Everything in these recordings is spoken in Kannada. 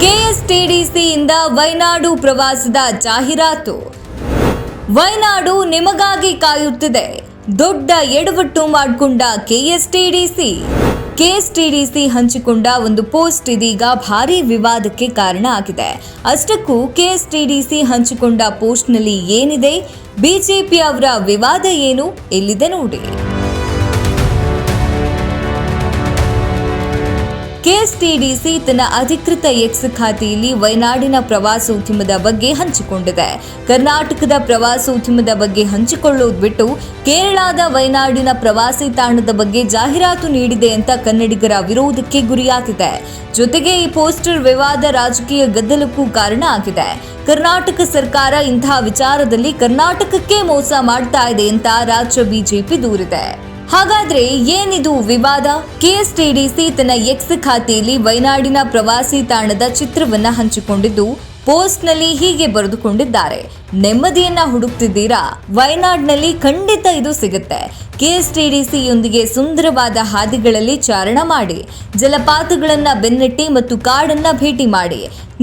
ಕೆಎಸ್ಟಿಡಿಸಿಯಿಂದ ವೈನಾಡು ಪ್ರವಾಸದ ಜಾಹೀರಾತು. ವೈನಾಡು ನಿಮಗಾಗಿ ಕಾಯುತ್ತಿದೆ. ದೊಡ್ಡ ಎಡವಟ್ಟು ಮಾಡಿಕೊಂಡ ಕೆಎಸ್ಟಿಡಿಸಿ. ಕೆಎಸ್ಟಿಡಿಸಿ ಹಂಚಿಕೊಂಡ ಒಂದು ಪೋಸ್ಟ್ ಇದೀಗ ಭಾರಿ ವಿವಾದಕ್ಕೆ ಕಾರಣ ಆಗಿದೆ. ಅಷ್ಟಕ್ಕೂ ಕೆಎಸ್ಟಿಡಿಸಿ ಹಂಚಿಕೊಂಡ ಪೋಸ್ಟ್ನಲ್ಲಿ ಏನಿದೆ? ಬಿಜೆಪಿ ಅವರ ವಿವಾದ ಏನು? ಎಲ್ಲಿದೆ ನೋಡಿ. ಕೆಎಸ್ಟಿಡಿಸಿ ತನ್ನ ಅಧಿಕೃತ ಎಕ್ಸ್ ಖಾತೆಯಲ್ಲಿ ವಯನಾಡಿನ ಪ್ರವಾಸೋದ್ಯಮದ ಬಗ್ಗೆ ಹಂಚಿಕೊಂಡಿದೆ. ಕರ್ನಾಟಕದ ಪ್ರವಾಸೋದ್ಯಮದ ಬಗ್ಗೆ ಹಂಚಿಕೊಳ್ಳೋದು ಬಿಟ್ಟು ಕೇರಳದ ವಯನಾಡಿನ ಪ್ರವಾಸಿ ತಾಣದ ಬಗ್ಗೆ ಜಾಹೀರಾತು ನೀಡಿದೆ ಅಂತ ಕನ್ನಡಿಗರ ವಿರೋಧಕ್ಕೆ ಗುರಿಯಾಗಿದೆ. ಜೊತೆಗೆ ಈ ಪೋಸ್ಟರ್ ವಿವಾದ ರಾಜಕೀಯ ಗದ್ದಲಕ್ಕೂ ಕಾರಣ ಆಗಿದೆ. ಕರ್ನಾಟಕ ಸರ್ಕಾರ ಇಂತಹ ವಿಚಾರದಲ್ಲಿ ಕರ್ನಾಟಕಕ್ಕೆ ಮೋಸ ಮಾಡ್ತಾ ಇದೆ ಅಂತ ರಾಜ್ಯ ಬಿಜೆಪಿ ದೂರಿದೆ. ಹಾಗಾದ್ರೆ ಏನಿದು ವಿವಾದ? ಕೆಎಸ್ಟಿಡಿಸಿ ತನ್ನ ಎಕ್ಸ್ ಖಾತೆಯಲ್ಲಿ ವೈನಾಡಿನ ಪ್ರವಾಸಿ ತಾಣದ ಚಿತ್ರವನ್ನ ಹಂಚಿಕೊಂಡಿದ್ದು, ಪೋಸ್ಟ್ನಲ್ಲಿ ಹೀಗೆ ಬರೆದುಕೊಂಡಿದ್ದಾರೆ. ನೆಮ್ಮದಿಯನ್ನ ಹುಡುಕ್ತಿದ್ದೀರಾ? ವಯನಾಡ್ನಲ್ಲಿ ಖಂಡಿತ ಇದು ಸಿಗುತ್ತೆ. ಕೆಎಸ್ಟಿಡಿಸಿಯೊಂದಿಗೆ ಸುಂದರವಾದ ಹಾದಿಗಳಲ್ಲಿ ಚಾರಣ ಮಾಡಿ, ಜಲಪಾತಗಳನ್ನ ಬೆನ್ನಟ್ಟಿ ಮತ್ತು ಕಾಡನ್ನ ಭೇಟಿ ಮಾಡಿ.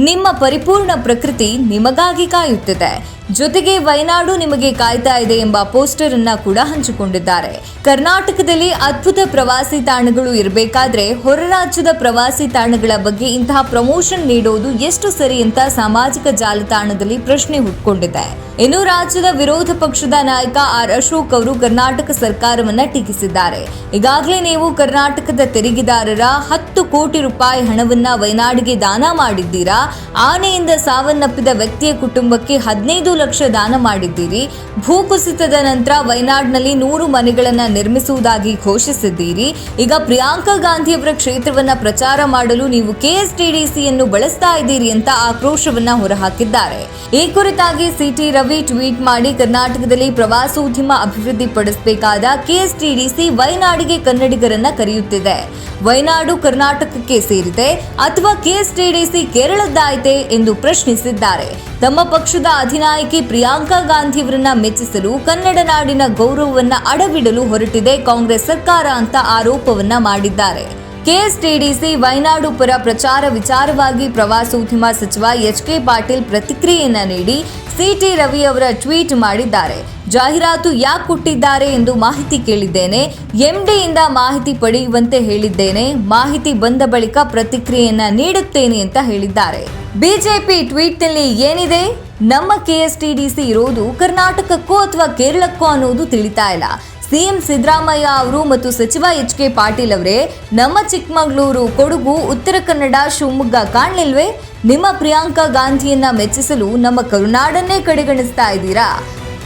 ನಿಮ್ಮ ಪರಿಪೂರ್ಣ ಪ್ರಕೃತಿ ನಿಮಗಾಗಿ ಕಾಯುತ್ತಿದೆ. ಜೊತೆಗೆ ವಯನಾಡು ನಿಮಗೆ ಕಾಯ್ತಾ ಇದೆ ಎಂಬ ಪೋಸ್ಟರ್ ಅನ್ನ ಕೂಡ ಹಂಚಿಕೊಂಡಿದ್ದಾರೆ. ಕರ್ನಾಟಕದಲ್ಲಿ ಅದ್ಭುತ ಪ್ರವಾಸಿ ತಾಣಗಳು ಇರಬೇಕಾದ್ರೆ ಹೊರ ರಾಜ್ಯದ ಪ್ರವಾಸಿ ತಾಣಗಳ ಬಗ್ಗೆ ಇಂತಹ ಪ್ರಮೋಷನ್ ನೀಡೋದು ಎಷ್ಟು ಸರಿ ಅಂತ ಸಾಮಾಜಿಕ ಜಾಲತಾಣದಲ್ಲಿ ಪ್ರಶ್ನೆ ಹುಟ್ಕೊಂಡಿದೆ. ಇನ್ನು ರಾಜ್ಯದ ವಿರೋಧ ಪಕ್ಷದ ನಾಯಕ ಆರ್ ಅಶೋಕ್ ಅವರು ಕರ್ನಾಟಕ ಸರ್ಕಾರವನ್ನ ಟೀಕಿಸಿದ್ದಾರೆ. ಈಗಾಗಲೇ ನೀವು ಕರ್ನಾಟಕದ ತೆರಿಗೆದಾರರ ಹತ್ತು ಕೋಟಿ ರೂಪಾಯಿ ಹಣವನ್ನ ವಯನಾಡಿಗೆ ದಾನ ಮಾಡಿದ್ದೀರಾ? ಆನೆಯಿಂದ ಸಾವನ್ನಪ್ಪಿದ ವ್ಯಕ್ತಿಯ ಕುಟುಂಬಕ್ಕೆ ಹದಿನೈದು ಲಕ್ಷ ದಾನ ಮಾಡಿದ್ದೀರಿ. ಭೂಕುಸಿತದ ನಂತರ ವಯನಾಡ್ನಲ್ಲಿ ನೂರು ಮನೆಗಳನ್ನ ನಿರ್ಮಿಸುವುದಾಗಿ ಘೋಷಿಸಿದ್ದೀರಿ. ಈಗ ಪ್ರಿಯಾಂಕಾ ಗಾಂಧಿಯವರ ಕ್ಷೇತ್ರವನ್ನ ಪ್ರಚಾರ ಮಾಡಲು ನೀವು ಕೆಎಸ್ಟಿಡಿಸಿಯನ್ನು ಬಳಸ್ತಾ ಇದ್ದೀರಿ ಅಂತ ಆಕ್ರೋಶವನ್ನ ಹೊರಹಾಕಿದ್ದಾರೆ. ಈ ಕುರಿತಾಗಿ ಸಿಟಿ ರವಿ ಟ್ವೀಟ್ ಮಾಡಿ ಕರ್ನಾಟಕದಲ್ಲಿ ಪ್ರವಾಸೋದ್ಯಮ ಅಭಿವೃದ್ಧಿ ಪಡಿಸಬೇಕಾದ ಕೆಎಸ್ಟಿಡಿಸಿ ವೈನಾಡಿಗೆ ಕನ್ನಡಿಗರನ್ನ ಕರೆಯುತ್ತಿದೆ. ವೈನಾಡು ಕರ್ನಾಟಕಕ್ಕೆ ಸೇರಿದೆ ಅಥವಾ ಕೆಎಸ್ಟಿಡಿಸಿ ಕೇರಳದ್ದಾಯಿತೆ ಎಂದು ಪ್ರಶ್ನಿಸಿದ್ದಾರೆ. ತಮ್ಮ ಪಕ್ಷದ ಅಧಿನಾಯಕಿ ಪ್ರಿಯಾಂಕಾ ಗಾಂಧಿಯವರನ್ನ ಮೆಚ್ಚಿಸಲು ಕನ್ನಡ ನಾಡಿನ ಗೌರವವನ್ನ ಅಡವಿಡಲು ಹೊರಟಿದೆ ಕಾಂಗ್ರೆಸ್ ಸರ್ಕಾರ ಅಂತ ಆರೋಪವನ್ನ ಮಾಡಿದ್ದಾರೆ. ಕೆಎಸ್ಟಿಡಿಸಿ ವೈನಾಡು ಪರ ಪ್ರಚಾರ ವಿಚಾರವಾಗಿ ಪ್ರವಾಸೋದ್ಯಮ ಸಚಿವ ಎಚ್ ಕೆ ಪಾಟೀಲ್ ಪ್ರತಿಕ್ರಿಯೆಯನ್ನ ನೀಡಿ ಸಿಟಿ ರವಿ ಅವರ ಟ್ವೀಟ್ ಮಾಡಿದ್ದಾರೆ. ಜಾಹೀರಾತು ಯಾಕೆ ಕೊಟ್ಟಿದ್ದಾರೆ ಎಂದು ಮಾಹಿತಿ ಕೇಳಿದ್ದೇನೆ. ಎಂಡಿಯಿಂದ ಮಾಹಿತಿ ಪಡೆಯುವಂತೆ ಹೇಳಿದ್ದೇನೆ. ಮಾಹಿತಿ ಬಂದ ಬಳಿಕ ಪ್ರತಿಕ್ರಿಯೆಯನ್ನ ನೀಡುತ್ತೇನೆ ಅಂತ ಹೇಳಿದ್ದಾರೆ. ಬಿಜೆಪಿ ಟ್ವೀಟ್ನಲ್ಲಿ ಏನಿದೆ? ನಮ್ಮ ಕೆಎಸ್ಟಿಡಿಸಿ ಇರೋದು ಕರ್ನಾಟಕಕ್ಕೋ ಅಥವಾ ಕೇರಳಕ್ಕೋ ಅನ್ನೋದು ತಿಳಿತಾ ಇಲ್ಲ. ಸಿಎಂ ಸಿದ್ದರಾಮಯ್ಯ ಅವರು ಮತ್ತು ಸಚಿವ ಎಚ್ ಕೆ ಪಾಟೀಲ್ ಅವರೇ, ನಮ್ಮ ಚಿಕ್ಕಮಗಳೂರು, ಕೊಡಗು, ಉತ್ತರ ಕನ್ನಡ, ಶಿವಮೊಗ್ಗ ಕಾಣಲಿಲ್ವೇ? ನಿಮ್ಮ ಪ್ರಿಯಾಂಕಾ ಗಾಂಧಿಯನ್ನ ಮೆಚ್ಚಿಸಲು ನಮ್ಮ ಕರುನಾಡನ್ನೇ ಕಡೆಗಣಿಸ್ತಾ ಇದ್ದೀರಾ?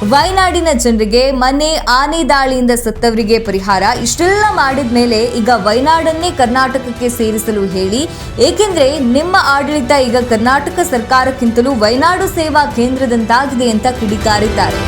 ವಯನಾಡಿನ ಜನರಿಗೆ ಮನೆ, ಆನೆ ದಾಳಿಯಿಂದ ಸತ್ತವರಿಗೆ ಪರಿಹಾರ. ಇಷ್ಟೆಲ್ಲ ಮಾಡಿದ ಮೇಲೆ ಈಗ ವೈನಾಡನ್ನೇ ಕರ್ನಾಟಕಕ್ಕೆ ಸೇರಿಸಲು ಹೇಳಿ. ಏಕೆಂದ್ರೆ ನಿಮ್ಮ ಆಡಳಿತ ಈಗ ಕರ್ನಾಟಕ ಸರ್ಕಾರಕ್ಕಿಂತಲೂ ವೈನಾಡು ಸೇವಾ ಕೇಂದ್ರದಂತಾಗಿದೆ ಅಂತ ಕಿಡಿಕಾರಿದ್ದಾರೆ.